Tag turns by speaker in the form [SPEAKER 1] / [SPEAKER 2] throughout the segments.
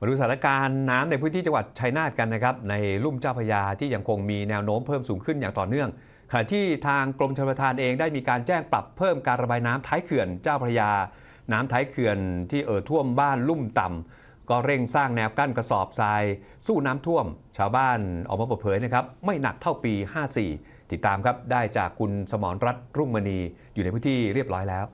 [SPEAKER 1] มาดูสถานการณ์น้ำในพื้นที่จังหวัดชัยนาทกันนะครับในลุ่มเจ้าพระยาที่ยังคงมีแนวโน้มเพิ่มสูงขึ้นอย่างต่อเนื่อง ขณะที่ทางกรมชลประทานเองได้มีการแจ้งปรับเพิ่มการระบายน้ำท้ายเขื่อนเจ้าพระยา น้ำท้ายเขื่อนที่เอ่อท่วมบ้านลุ่มต่ำก็เร่งสร้างแนวกั้นกระสอบทราย สู้น้ำท่วม ชาวบ้านออกมาเปิดเผยนะครับไม่หนักเท่าปี 54 ติดตามครับได้จากคุณสมรรัตน์รุ่งมณีอยู่ในพื้นที่เรียบร้อยแล้ว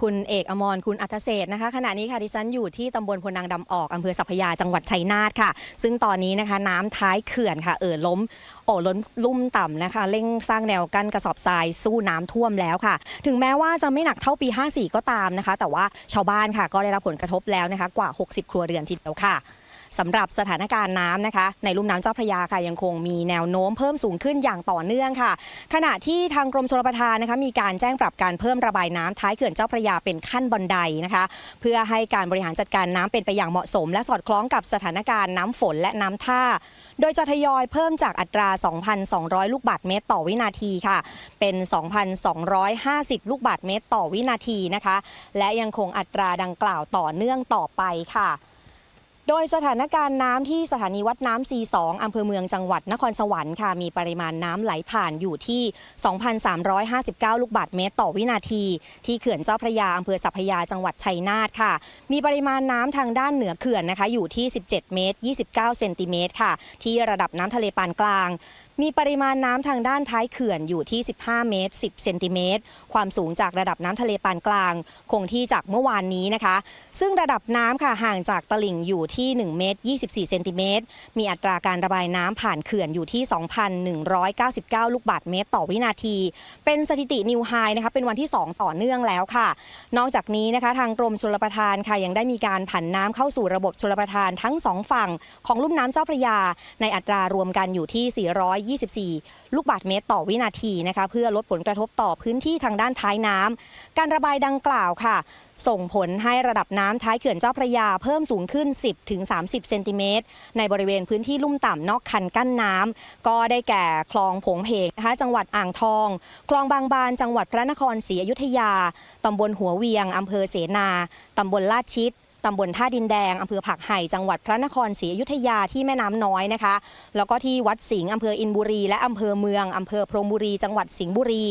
[SPEAKER 2] คุณเอกอมรคุณอัธเศษนะคะขณะนี้ค่ะดิฉันอยู่ที่ตำบลพนังดำออกอำเภอสัพพยาจังหวัดชัยนาทค่ะ ซึ่งตอนนี้นะคะน้ำท้ายเขื่อนค่ะ เอ่อล้มโอ้ล้นลุ่มต่ำนะคะเร่งสร้างแนวกั้นกระสอบทรายสู้น้ำท่วมแล้วค่ะ ถึงแม้ว่าจะไม่หนักเท่าปี 54 ก็ตามนะคะ แต่ว่าชาวบ้านค่ะก็ได้รับผลกระทบแล้วนะคะกว่า 60 ครัวเรือนทีเดียวค่ะ สำหรับสถานการณ์น้ำนะคะ ในลุ่มน้ำเจ้าพระยาค่ะยังคงมีแนวโน้มเพิ่มสูงขึ้นอย่างต่อเนื่องค่ะ ขณะที่ทางกรมชลประทานนะคะมีการแจ้งปรับการเพิ่มระบายน้ำท้ายเขื่อนเจ้าพระยาเป็นขั้นบันไดนะคะ เพื่อให้การบริหารจัดการน้ำเป็นไปอย่างเหมาะสม และสอดคล้องกับสถานการณ์น้ำฝนและน้ำท่า โดยจะทยอยเพิ่มจากอัตรา 2,200 ลูกบาศก์เมตรต่อวินาทีค่ะ เป็น 2,250 ลูกบาศก์เมตรต่อวินาทีนะคะ และยังคงอัตราดังกล่าวต่อเนื่องต่อไปค่ะ โดยสถานการณ์น้ำที่สถานีวัดน้ำ C2 อำเภอเมืองจังหวัดนครสวรรค์ค่ะ มีปริมาณน้ำไหลผ่านอยู่ที่ 2,359 ลูกบาศก์เมตรต่อวินาที ที่เขื่อนเจ้าพระยาอำเภอสัพพยาจังหวัดชัยนาทค่ะ มีปริมาณน้ำทางด้านเหนือเขื่อนนะคะ อยู่ที่ 17 เมตร 29 เซนติเมตรค่ะ ที่ระดับน้ำทะเลปานกลาง มีปริมาณน้ำทางด้านท้ายเขื่อนอยู่ที่ 15 เมตร 10 เซนติเมตร ความสูงจากระดับน้ำทะเลปานกลาง คงที่จากเมื่อวานนี้นะคะ ซึ่งระดับน้ำค่ะห่างจากตลิ่งอยู่ที่ 1 เมตร 24 เซนติเมตร มีอัตราการระบายน้ำผ่านเขื่อนอยู่ที่ 2,199 ลูกบาศก์เมตรต่อวินาที เป็นสถิตินิวไฮนะคะเป็นวันที่ 2 ต่อเนื่องแล้วค่ะ นอกจากนี้นะคะทางกรมชลประทานค่ะยังได้มีการผันน้ำเข้าสู่ระบบชลประทานทั้ง 2 ฝั่งของลุ่มน้ำเจ้าพระยา ในอัตรารวมกันอยู่ที่400 24 ลูกบาศก์เมตรต่อวินาทีนะคะเพื่อลดผลกระทบต่อพื้นที่ทางด้านท้ายน้ำ การระบายดังกล่าวค่ะ ส่งผลให้ระดับน้ำท้ายเขื่อนเจ้าพระยาเพิ่มสูงขึ้น 10ถึง30 เซนติเมตร ในบริเวณพื้นที่ลุ่มต่ำนอกคันกั้นน้ำก็ได้แก่คลองผงเพงนะคะจังหวัดอ่างทอง คลองบางบานจังหวัดพระนครศรีอยุธยาตำบลหัวเวียงอำเภอเสนาตำบลลาดชิด ตำบลท่าดินแดงอำเภอผักไห่จังหวัดพระนครศรีอยุธยาที่แม่น้ำน้อยนะคะ แล้วก็ที่วัดสิงห์อำเภออินบุรี และอำเภอเมืองอำเภอพรมบุรี จังหวัดสิงห์บุรี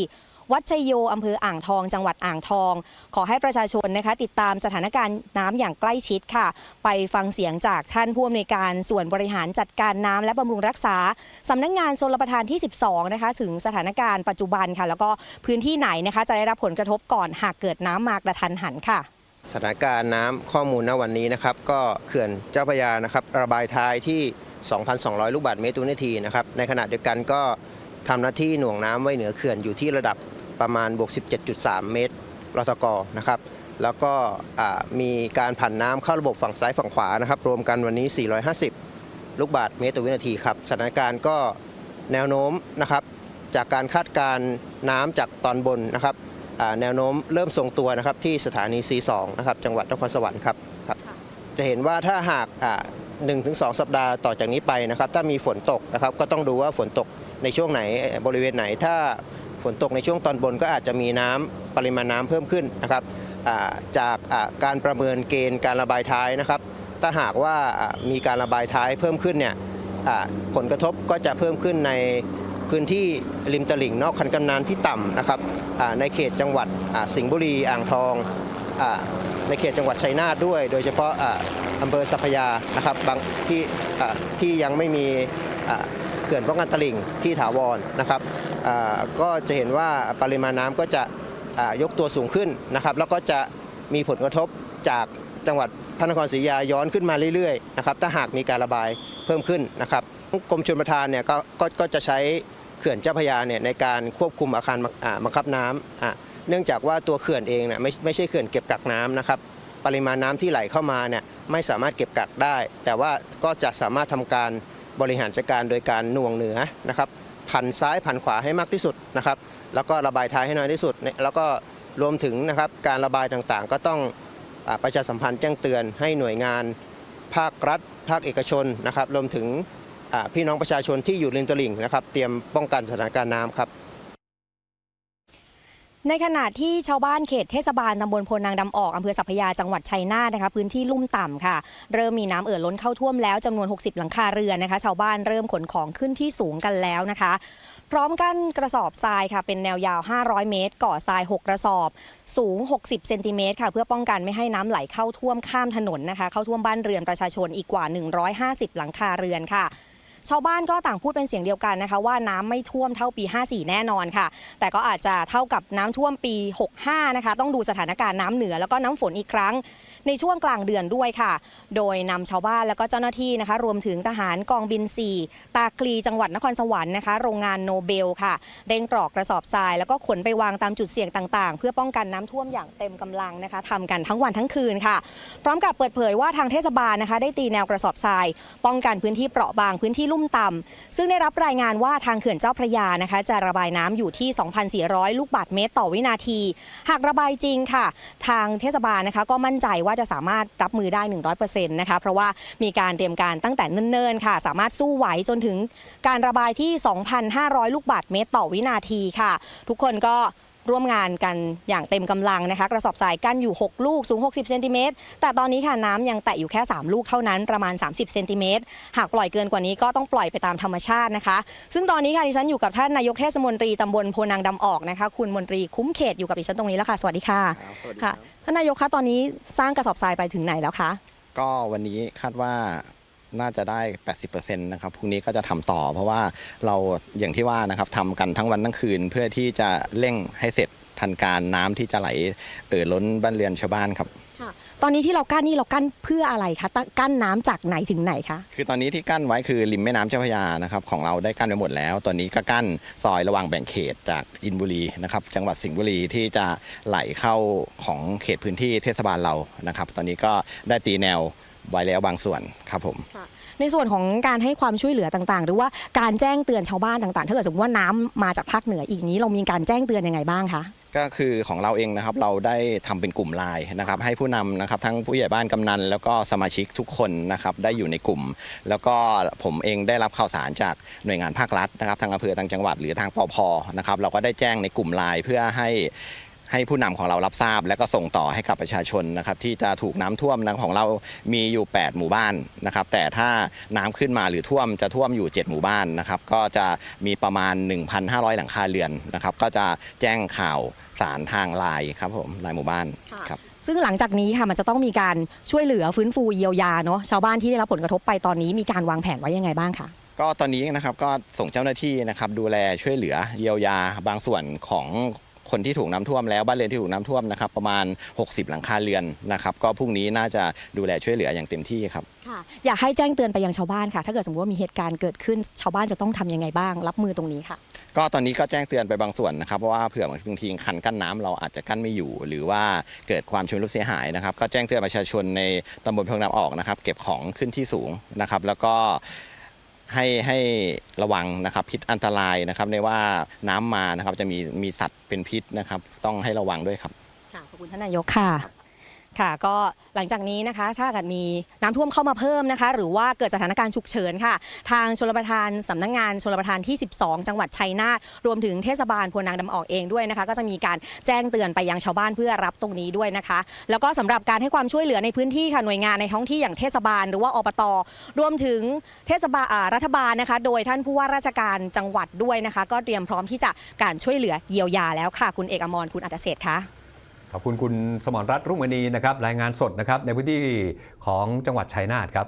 [SPEAKER 2] วัดชัยโยอำเภออ่างทอง จังหวัดอ่างทอง ขอให้ประชาชนนะคะ ติดตามสถานการณ์น้ำอย่างใกล้ชิดค่ะ ไปฟังเสียงจากท่านผู้อำนวยการส่วนบริหารจัดการน้ำและบำรุงรักษาสำนักงานชลประทานที่ 12 นะคะ ถึงสถานการณ์ปัจจุบันค่ะ แล้วก็พื้นที่ไหนนะคะ จะได้รับผลกระทบก่อนหากเกิดน้ำมากระทันหันค่ะ
[SPEAKER 3] สถานการณ์น้ำข้อมูลณวันนี้นะครับ ก็เขื่อนเจ้าพระยานะครับ ระบายท้ายที่ 2,200 ลูกบาศก์เมตรต่อนาทีนะครับ ในขณะเดียวกันก็ทำหน้าที่หน่วงน้ำไว้เหนือเขื่อนอยู่ที่ระดับประมาณบวก 17.3 เมตรรทกนะครับแล้วก็มีการผันน้ำเข้าระบบฝั่งซ้ายฝั่งขวานะครับ รวมกันวันนี้ 450 ลูกบาศก์เมตรต่อวินาทีครับสถานการณ์ก็แนวโน้มนะครับ จากการคาดการณ์น้ำจากตอนบนนะครับ แนวโน้มเริ่มทรงตัวนะครับที่สถานี C2 นะครับจังหวัดนครสวรรค์ครับครับจะเห็นว่าถ้าหากหนึ่งถึงสองสัปดาห์ต่อจากนี้ไปนะครับถ้ามีฝนตกนะครับก็ต้องดูว่าฝนตกในช่วงไหนบริเวณไหน ถ้าฝนตกในช่วงตอนบนก็อาจจะมีน้ำปริมาณน้ำเพิ่มขึ้นนะครับจากการประเมินเกณฑ์การระบายท้ายนะครับ ถ้าหากว่ามีการระบายท้ายเพิ่มขึ้นเนี่ยผลกระทบก็จะเพิ่มขึ้นใน พื้นที่ริมตลิ่งนอกคันกำนานที่ต่ำนะครับในเขตจังหวัดสิงห์บุรีอ่างทองอในเขตจังหวัดชัยนาทด้วย โดยเฉพาะอำเภอสัพยานะครับบางที่ที่ยังไม่มีเขื่อนป้องกันตลิ่งที่ถาวรนะครับก็จะเห็นว่าปริมาณน้ำก็จะยกตัวสูงขึ้นนะครับ แล้วก็จะมีผลกระทบจากจังหวัดพระนครศรีอยุธยาย้อนขึ้นมาเรื่อยๆนะครับถ้าหากมีการระบายเพิ่มขึ้นนะครับกรมชลประทานเนี่ยกกก็จะใช้ เขื่อนเจ้าพยาเนี่ยในการควบคุมอาคารบังคับน้ำเนื่องจากว่าตัวเขื่อนเองเนี่ยไม่ไม่ใช่เขื่อนเก็บกักน้ำนะครับปริมาณน้ำที่ไหลเข้ามาเนี่ยไม่สามารถเก็บกักได้ แต่ว่าก็จะสามารถทำการบริหารจัดการโดยการหน่วงเหนือนะครับผันซ้ายผันขวาให้มากที่สุดนะครับแล้วก็ระบายท้ายให้น้อยที่สุด แล้วก็รวมถึงนะครับการระบายต่างๆ ก็ต้องอประชาสัมพันธ์แจ้งเตือนให้หน่วยงาน ภาครัฐ ภาคเอกชนนะครับรวมถึง พี่น้องประชาชนที่อยู่ริมตลิ่งนะครับ เตรียมป้องกันสถานการณ์น้ำครับ
[SPEAKER 2] ในขณะที่ชาวบ้านเขตเทศบาลตำบลโพนางดำออกอำเภอสัพยาจังหวัดชัยนาทนะคะพื้นที่ลุ่มต่ำค่ะ เริ่มมีน้ำเอ่อล้นเข้าท่วมแล้วจำนวน 60 หลังคาเรือนนะคะ ชาวบ้านเริ่มขนของขึ้นที่สูงกันแล้วนะคะ พร้อมกันกระสอบทรายค่ะ เป็นแนวยาว 500 เมตร ก่อทราย 6 กระสอบ สูง 60 เซนติเมตรค่ะ เพื่อป้องกันไม่ให้น้ำไหลเข้าท่วมข้ามถนนนะคะ เข้าท่วมบ้านเรือนประชาชนอีกกว่า 150 หลังคาเรือนค่ะ ชาวบ้านก็ต่างพูดเป็นเสียงเดียวกันนะคะว่าน้ำไม่ท่วมเท่าปี 54 แน่นอนค่ะ แต่ก็อาจจะเท่ากับน้ำท่วมปี 65 นะคะ ต้องดูสถานการณ์น้ำเหนือแล้วก็น้ำฝนอีกครั้ง ในช่วงกลางเดือนด้วยค่ะ โดยนำชาวบ้านแล้วก็เจ้าหน้าที่นะคะ รวมถึงทหารกองบิน 4 ตาคลีจังหวัดนครสวรรค์นะคะ โรงงานโนเบลค่ะเร่งกรอกกระสอบทราย แล้วก็ขนไปวางตามจุดเสี่ยงต่างๆ เพื่อป้องกันน้ำท่วมอย่างเต็มกำลังนะคะทำกันทั้งวันทั้งคืนค่ะ พร้อมกับเปิดเผยว่าทางเทศบาลนะคะ ได้ตีแนวกระสอบทราย ป้องกันพื้นที่เปราะบางพื้นที่ลุ่มต่ำซึ่งได้รับรายงานว่าทางเขื่อนเจ้าพระยานะคะ จะระบายน้ำอยู่ที่ 2,400 ลูกบาศก์เมตร ต่อวินาที หากระบายจริงค่ะ ทางเทศบาลนะคะ ก็มั่นใจว่าจะสามารถรับมือได้ 100%นะคะเพราะว่ามีการเตรียมการตั้งแต่เนิ่นๆค่ะ สามารถสู้ไหวจนถึงการระบายที่ 2,500 ลูกบาทเมตรต่อวินาทีค่ะ ทุกคนก็ ร่วมงานกันอย่างเต็มกำลังนะคะกระสอบทรายกั้นอยู่ 6 ลูกสูง 60เซนติเมตรแต่ตอนนี้ค่ะน้ำยังแตะอยู่แค่ 3 ลูกเท่านั้นประมาณ 30เซนติเมตรหากปล่อยเกินกว่านี้ก็ต้องปล่อยไปตามธรรมชาตินะคะ ซึ่งตอนนี้ค่ะดิฉันอยู่กับท่านนายกเทศมนตรีตำบลโพนางดำออกนะคะ คุณมนตรีคุ้มเขตอยู่กับดิฉันตรงนี้แล้วค่ะสวัสดีค่ะค่ะท่านนายกคะตอนนี้สร้างกระสอบทรายไปถึงไหนแล้วคะ
[SPEAKER 4] ก็วันนี้คาดว่า น่าจะได้ 80%นะครับพรุ่งนี้ก็จะทำต่อ เพราะว่าเราอย่างที่ว่านะครับทำกันทั้งวันทั้งคืน เพื่อที่จะเร่งให้เสร็จทันการน้ำที่จะไหลเอ่อล้นบ้านเรือนชาวบ้านครับ
[SPEAKER 2] ตอนนี้ที่เรากั้นนี่เรากั้นเพื่ออะไรคะตั้งกั้นน้ำจากไหนถึงไหนคะ
[SPEAKER 4] คือตอนนี้ที่กั้นไว้คือริมแม่น้ำเจ้าพระยานะครับของเราได้กั้นไว้หมดแล้ว ตอนนี้ก็กั้นซอยระหว่างแบ่งเขตจากอินบุรีนะครับจังหวัดสิงห์บุรีที่จะไหลเข้าของเขตพื้นที่เทศบาลเรานะครับ ตอนนี้ก็ได้ตีแนว ไว้แล้วบางส่วนครับผม
[SPEAKER 2] ในส่วนของการให้ความช่วยเหลือต่างๆ หรือว่าการแจ้งเตือนชาวบ้านต่างๆ ถ้าเกิดสมมติว่าน้ำมาจากภาคเหนืออีกนี้เรามีการแจ้งเตือนยังไงบ้างคะ
[SPEAKER 4] ก็คือของเราเองนะครับเราได้ทำเป็นกลุ่มไลน์นะครับให้ผู้นำนะครับทั้งผู้ใหญ่บ้านกำนัน แล้วก็สมาชิกทุกคนนะครับได้อยู่ในกลุ่ม แล้วก็ผมเองได้รับข่าวสารจากหน่วยงานภาครัฐนะครับทางอำเภอทางจังหวัดหรือทางปพนะครับเราก็ได้แจ้งในกลุ่มไลน์เพื่อให้ ให้ผู้นำของเรารับทราบ และก็ส่งต่อให้กับประชาชนนะครับที่จะถูกน้ำท่วมนะของเรามีอยู่ 8 หมู่บ้านนะครับแต่ถ้าน้ำขึ้นมาหรือท่วมจะท่วมอยู่ 7 หมู่บ้านนะครับก็จะมีประมาณ 1,500 หลังคาเรือนนะครับก็จะแจ้งข่าวสารทางไลน์ครับผมไลน์หมู่บ้าน
[SPEAKER 2] ค่ะ
[SPEAKER 4] ครับ
[SPEAKER 2] ซึ่งหลังจากนี้ค่ะมันจะต้องมีการช่วยเหลือฟื้นฟูเยียวยาเนาะชาวบ้านที่ได้รับผลกระทบไปตอนนี้มีการวางแผนไว้ยังไงบ้างคะ
[SPEAKER 4] ก็ตอนนี้นะครับก็ส่งเจ้าหน้าที่นะครับดูแลช่วยเหลือเยียวยาบางส่วนของ คนที่ถูกน้ำท่วมแล้วบ้านเรือนที่ถูกน้ำท่วมนะครับประมาณ 60 หลังคาเรือนนะครับก็พรุ่งนี้น่าจะดูแลช่วยเหลืออย่างเต็มที่ครับ
[SPEAKER 2] ค่ะอยากให้แจ้งเตือนไปยังชาวบ้านค่ะ ถ้าเกิดสมมติว่ามีเหตุการณ์เกิดขึ้น ชาวบ้านจะต้องทำยังไงบ้าง รับมือตรงนี้ค่ะ
[SPEAKER 4] ก็ตอนนี้ก็แจ้งเตือนไปบางส่วนนะครับเพราะว่าเผื่อบางทีคันกั้นน้ำเราอาจจะกั้นไม่อยู่ หรือว่าเกิดความชำรุดเสียหายนะครับ ก็แจ้งเตือนประชาชนในตำบลพงน้ำออกนะครับ เก็บของขึ้นที่สูงนะครับ แล้วก็ ให้ให้ระวังนะครับพิษอันตรายนะครับในว่าน้ำมานะครับจะมีมีสัตว์เป็นพิษนะครับ ต้องให้ระวังด้วยครับ
[SPEAKER 2] ค่ะขอบคุณท่านนายกค่ะ ค่ะ ก็หลังจากนี้นะคะ ถ้าเกิดมีน้ำท่วมเข้ามาเพิ่มนะคะ หรือว่าเกิดสถานการณ์ฉุกเฉินค่ะ ทางชลประทานสำนักงงานชลประทานที่ 12 จังหวัดชัยนาทรวมถึงเทศบาลพวนางดำออกเองด้วยนะคะ ก็จะมีการแจ้งเตือนไปยังชาวบ้านเพื่อรับตรงนี้ด้วยนะคะ แล้วก็สำหรับการให้ความช่วยเหลือในพื้นที่ค่ะหน่วยงานในท้องที่อย่างเทศบาล หรือว่าอบตรวมถึงเทศบาลรัฐบาลนะคะ โดยท่านผู้ว่าราชการจังหวัดด้วยนะคะ ก็เตรียมพร้อมที่จะการช่วยเหลือเยียวยาแล้วค่ะ คุณเอกอมรคุณอัตเศษฐ์คะ
[SPEAKER 1] ขอบคุณคุณสมรรัตน์รุ่งมณีนะครับรายงานสดนะครับในพื้นที่ของจังหวัดชัยนาทครับ